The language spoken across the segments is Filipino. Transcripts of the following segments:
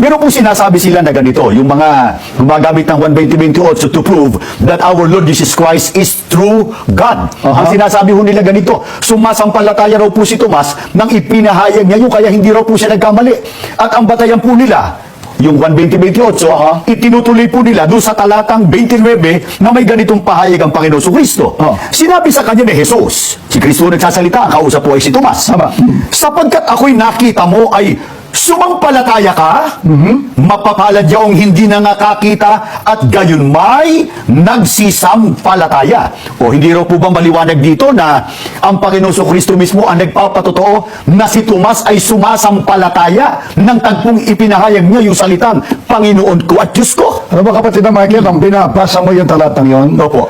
Meron pong sinasabi sila na ganito, yung mga gumagamit ng 120-28 to prove that our Lord Jesus Christ is true God. Ang sinasabi ho nila ganito, sumasampalataya raw po si Tomas nang ipinahayag niya yung kaya hindi raw po siya nagkamali. At ang batayan po nila, yung 120-28, itinutuloy po nila doon sa talatang 29 na may ganitong pahayag ang Panginoon Kristo. Oh. Sinabi sa kanya ni Jesus, si Kristo nagsasalita, ang kausap po ay si Tomas. Tama. Sapagkat ako'y nakita mo ay sumampalataya ka, mapapalad yaong hindi na nakakita at gayon may nagsisampalataya. O hindi raw po ba maliwanag dito na ang Panginoon So Kristo mismo ang nagpapatotoo na si Tomas ay sumasampalataya ng tagpong ipinahayag niya yung salitang Panginoon ko at Diyos ko. Ano ba kapatid na Michael, ang binabasa mo yung talatang yon? Opo.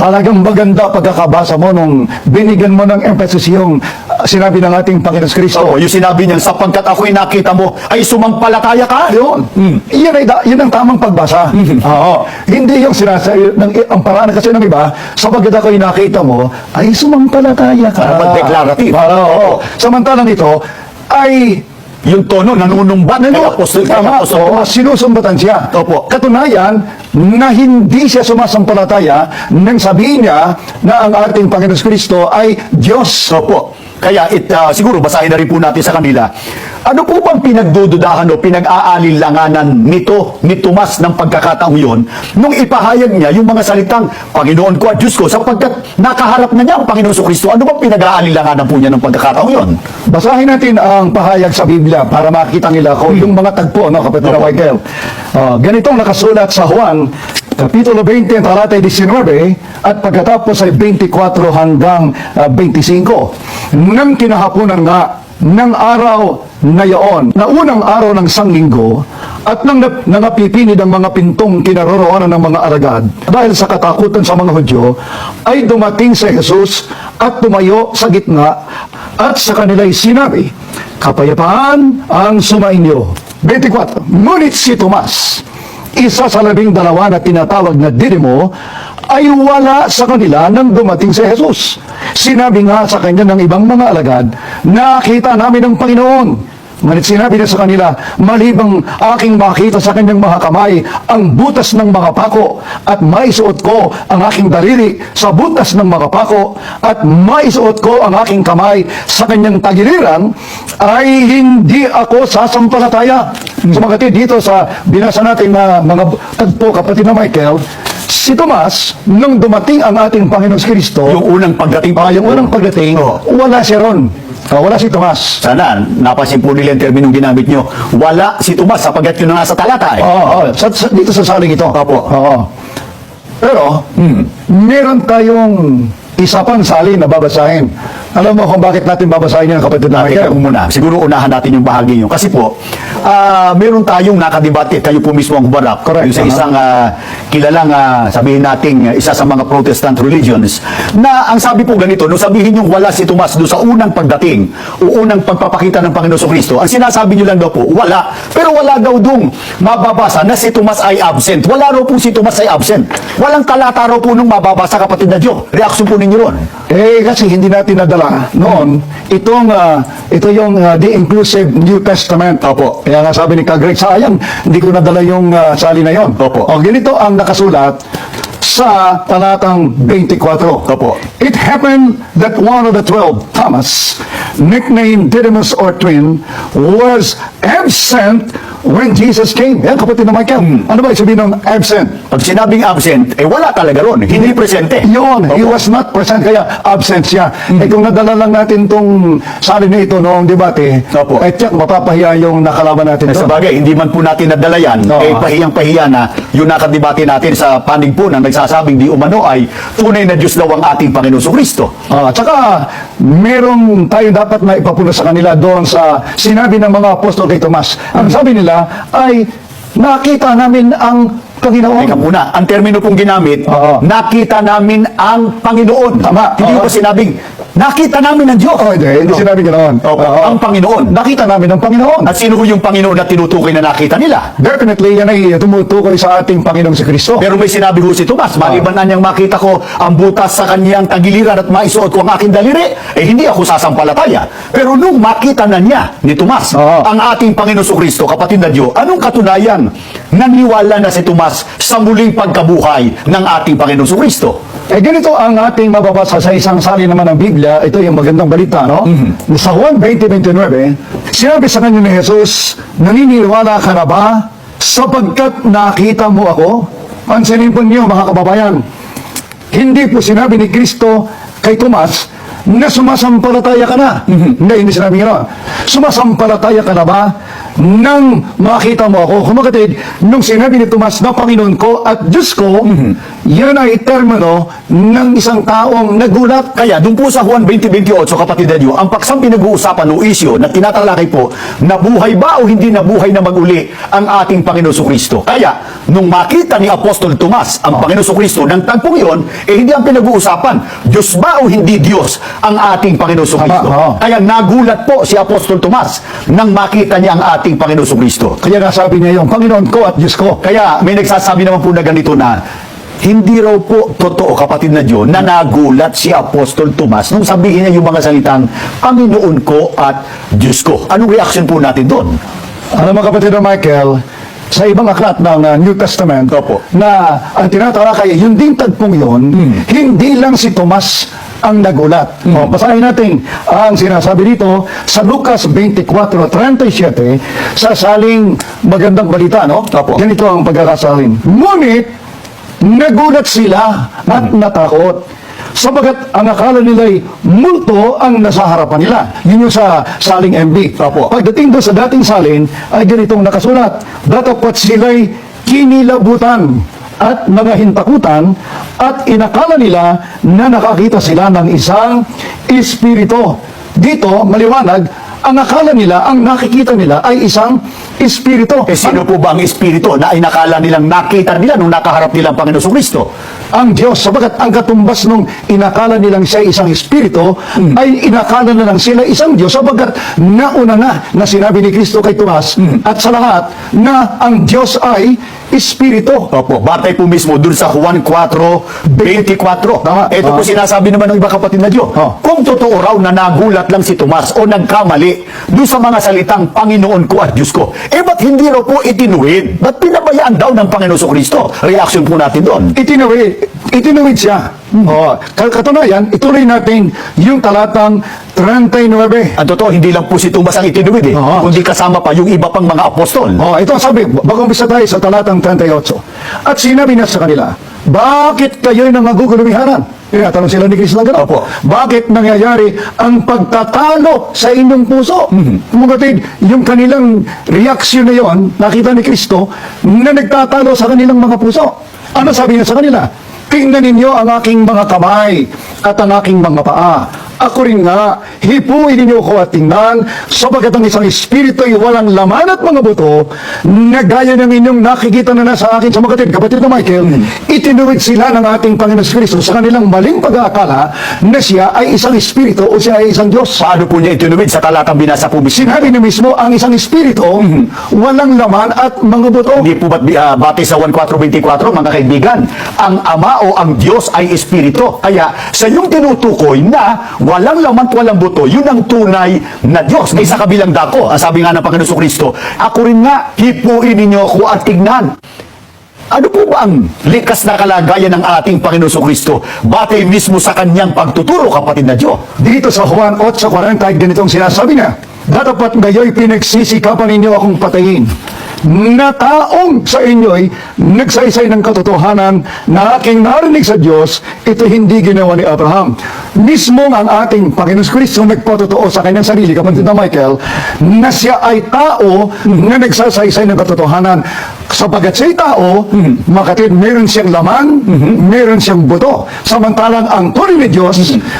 Talagang maganda pagkakabasa mo nung binigyan mo ng emphasis yung uh, sinabi ng ating Panginoon Kristo. Opo, yung sinabi niya, sapagkat ako'y nakita mo ay sumampalataya ka. Yun. Yan ay da- yun ang tamang pagbasa. Oo. Hindi yung sinasabi ng ang paraan kasi ng iba, sapagkat ako'y nakita mo, ay sumampalataya ka. Dapat declarative. Para, oo. Samantalang ito ay Yung tono, nanunumbat kay Ano? Apostol, kay Tama, Apostol oo, Tomas. sinusumbatan siya. Opo. Katunayan, na hindi siya sumasampalataya nang sabihin niya na ang ating Panginoon Kristo ay Diyos. Opo. Kaya it, ah, siguro basahin na rin po natin sa kanila. Ano po bang pinagdududahan o pinag-aalilanganan nito, ni Tomas ng pagkakataong yun, nung ipahayag niya yung mga salitang Panginoon ko at Diyos ko sapagkat nakaharap na niya ang Panginoon sa Kristo. Ano bang pinag-aalilanganan po niya ng pagkakataong yun? Basahin natin ang pahayag sa Biblia para makita nila kung yung mga tagpo, no, kapatid na. Michael. Ah, ganitong nakasulat sa Juan, Kapitulo 20, talatay 19, at pagkatapos ay 24 hanggang ah, 25. Nang kinahaponan nga ng araw na yaon, na unang araw ng sanglinggo, at nang nangapipinig ang mga pintong kinaroroonan ng mga aragad, dahil sa katakutan sa mga Hudyo, ay dumating si Jesus at tumayo sa gitna at sa kanila'y sinabi, Kapayapaan ang sumainyo. 24. Ngunit si Tomas, isa sa labing dalawa na tinatawag na Didimo, ay wala sa kanila nang dumating si Jesus. Sinabi nga sa kanya ng ibang mga alagad, nakita namin ang Panginoon. Ngunit sinabi niya sa kanila, malibang aking makita sa kanyang mga kamay ang butas ng mga pako at maisuot ko ang aking daliri sa butas ng mga pako at maisuot ko ang aking kamay sa kanyang tagiliran ay hindi ako sasampalataya. Sumakati dito sa binasa natin na mga tagpo kapatid na Michael, si Tomas, nung dumating ang ating Panginoon Kristo, Yung unang pagdating pa ah, yung unang pagdating, Oo. wala si Ron. Ah, wala si Tomas. Sana, napasin po nila yung terminong ginamit nyo. Wala si Tomas sapagkat yun na nga sa talata eh. Oo, oo. Sa, sa- dito sa saling ito. Opo. Oo. Pero, meron tayong isa pang salin na babasahin. Alam mo kung bakit natin babasahin yan, kapatid na teka Michael? po muna. Siguro unahan natin yung bahagi yun. Kasi po, ah meron tayong nakadebate. Kayo po mismo ang humarap. Correct. Yung sa isang ah, kilalang, ah, sabihin natin, isa sa mga Protestant religions, na ang sabi po ganito, nung sabihin yung wala si Tomas doon sa unang pagdating o unang pagpapakita ng Panginoon Kristo, ang sinasabi nyo lang daw po, wala. Pero wala daw dong mababasa na si Tomas ay absent. Wala raw po si Tomas ay absent. Walang talata raw po nung mababasa kapatid na Diyo. Reaksyon po ninyo ron. Eh, kasi hindi natin nadala noon, itong, ah, ito yung ah, The Inclusive New Testament. Opo. Kaya nga sabi ni Kagreg, sayang, hindi ko nadala yung ah, salin na yon. Opo. O, ganito ang nakasulat sa talatang 24. Opo. It happened that one of the twelve, Thomas, nicknamed Didymus or twin, was absent when Jesus came. Yan, kapatid na Michael. Ano ba sabihin ng absent? Pag sinabing absent, eh wala talaga ron. Hindi presente. Yun, he Opo. was not present, kaya absent siya. Eh kung nadala lang natin tong salin na ito noong debate, Opo. eh tiyak, mapapahiya yung nakalaban natin Eh, sa bagay, hindi man po natin nadala yan, Oo. eh pahiyang-pahiya na yung nakadebate natin sa panig po na nagsasabing di umano ay tunay na Diyos daw ang ating Panginoon sa Kristo. Ah, tsaka, meron tayo dapat na ipapuna sa kanila doon sa sinabi ng mga apostol kay Tomas. Ang sabi nila ay, nakita namin ang Panginoon. Teka muna, ang termino pong ginamit, Oo. nakita namin ang Panginoon. Tama. Hindi Oo. ko sinabing, nakita namin ang Diyos. Oh, hindi, hindi sinabi ganoon. Opo, Oo. ang Panginoon. Nakita namin ang Panginoon. At sino ho yung Panginoon na tinutukoy na nakita nila? Definitely, yan ay tumutukoy sa ating Panginoong si Kristo. Pero may sinabi ho si Tomas, maliban na niyang makita ko ang butas sa kanyang tagiliran at maisuot ko ang aking daliri, eh hindi ako sasampalataya. Pero nung makita na niya ni Tomas, Oo. ang ating Panginoon sa Kristo, kapatid na Diyo, anong katunayan? Naniwala na si Tomas sa muling pagkabuhay ng ating Panginoon sa Kristo. Eh ganito ang ating mababasa sa isang sali naman ng Biblia. Ito yung magandang balita, no? Sa Juan 20.29, sinabi sa kanya ni Jesus, naniniwala ka na ba sapagkat nakita mo ako? Pansinin po niyo mga kababayan, hindi po sinabi ni Kristo kay Tomas na sumasampalataya ka na. Hindi, hindi sinabi gano'n. Sumasampalataya ka na ba nang makita mo ako? Kumakatid, nung sinabi ni Tomas na Panginoon ko at Diyos ko, yan ay termino ng isang taong nagulat. Kaya doon po sa Juan 20.28, kapatid na Diyo, ang paksang pinag-uusapan o isyo na tinatalakay po, nabuhay ba o hindi nabuhay na maguli ang ating Panginoon Kristo? Kaya, nung makita ni Apostol Tomas ang Panginoon sa Kristo ng tagpong iyon, eh hindi ang pinag-uusapan, Diyos ba o hindi Diyos ang ating Panginoon sa Kristo? Tama, oo. Kaya nagulat po si Apostol Tomas nang makita niya ang ating Panginoon sa Kristo. Kaya nasabi niya yung Panginoon ko at Diyos ko. Kaya may nagsasabi naman po na ganito na hindi raw po totoo kapatid na Diyo na nagulat si Apostol Tomas nung sabihin niya yung mga salitang Panginoon ko at Diyos ko. Anong reaction po natin doon? Alam mo kapatid na Michael, sa ibang aklat ng uh, New Testament Opo. na ang tinatalakay, yung din tagpong yun, hindi lang si Tomas ang nagulat. O, basahin natin ang sinasabi dito sa Lucas 24:37 sa saling magandang balita, no? Opo. Ganito ang pagkakasalin. Ngunit, nagulat sila at natakot sabagat ang akala nila'y multo ang nasa harapan nila. Yun yung sa saling MB. Opo. Pagdating doon sa dating salin, ay ganitong nakasulat. Datapwat sila'y kinilabutan at mga hintakutan at inakala nila na nakakita sila ng isang espiritu. Dito, maliwanag, ang akala nila, ang nakikita nila ay isang espiritu. Eh sino po ba ang Espiritu na inakala nilang nakita nila nung nakaharap nilang Panginoon sa Kristo? ang Diyos, sabagat ang katumbas nung inakala nilang siya isang espiritu, ay inakala na lang sila isang Diyos, sabagat nauna na na sinabi ni Kristo kay Tomas, at sa lahat, na ang Diyos ay espiritu. Opo, batay po mismo dun sa Juan 4.24. Tama. Ito po Ah. sinasabi naman ng iba kapatid na Diyo. Oh. Kung totoo raw na nagulat lang si Tomas o nagkamali dun sa mga salitang Panginoon ko at Diyos ko, eh ba't hindi raw po itinuwid? Ba't pinabayaan daw ng Panginoon Kristo? Reaction po natin doon. Itinuwid, itinuwid siya. Oh, kat- katunayan, ituloy natin yung talatang 39. Ang totoo, hindi lang po si Tomas ang itinuwid eh, Oo. kundi kasama pa yung iba pang mga apostol. Oh, ito ang sabi, bago umpisa tayo sa talatang 38. At sinabi na sa kanila, bakit kayo'y nangagugulumihanan? Tinatanong sila ni Kristo ng gano'n. Opo. Bakit nangyayari ang pagtatalo sa inyong puso? Mugatid, yung kanilang reaksyon na yon, nakita ni Kristo, na nagtatalo sa kanilang mga puso. Ano sabi niya sa kanila? Tingnan ninyo ang aking mga kamay at ang aking mga paa. Ako rin nga, hipuin ninyo ko at tingnan, sabagat ang isang espiritu ay walang laman at mga buto, na gaya ng inyong nakikita na nasa akin sa mga kapatid, kapatid na Michael, itinuwid sila ng ating Panginoon Kristo sa kanilang maling pag-aakala na siya ay isang espiritu o siya ay isang Diyos. Paano po niya itinuwid sa talatang binasa po? Sinabi niya mismo, ang isang espiritu, walang laman at mga buto. Hindi po ba't uh, bati sa 1.4.24, mga kaibigan, ang Ama o ang Diyos ay Espiritu. Kaya sa iyong tinutukoy na walang laman at walang buto, yun ang tunay na Diyos. Kaya sa kabilang dako, sabi nga ng Panginoon Kristo, ako rin nga, hipuin ninyo ako at tignan. Ano po ba ang likas na kalagayan ng ating Panginoon Kristo? Batay mismo sa kanyang pagtuturo, kapatid na Diyos. Dito sa Juan 8.40, ganitong sinasabi niya, Datapat ngayon pinagsisikapan ninyo akong patayin, na taong sa inyo'y nagsaysay ng katotohanan na aking narinig sa Diyos, ito hindi ginawa ni Abraham. Mismo ang ating Panginoon Kristo nagpatotoo sa kanyang sarili, kapatid na Michael, na siya ay tao na nagsasaysay ng katotohanan. Sapagat siya'y tao, makatid meron siyang laman, meron siyang buto. Samantalang ang tunay ni Diyos,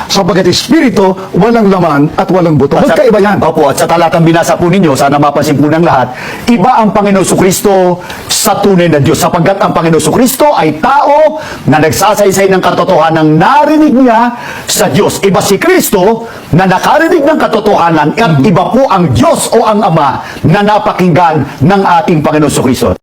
sapagat Espiritu, walang laman at walang buto. At sa- Magkaiba yan. Opo, at sa talatang binasa po ninyo, sana mapansin po ng lahat, iba ang Panginoon Kristo sa tunay na Diyos. Sapagkat ang Panginoon Kristo ay tao na nagsasaysay ng katotohanan narinig niya sa Diyos. Iba si Kristo na nakarinig ng katotohanan at iba po ang Diyos o ang Ama na napakinggan ng ating Panginoon Kristo.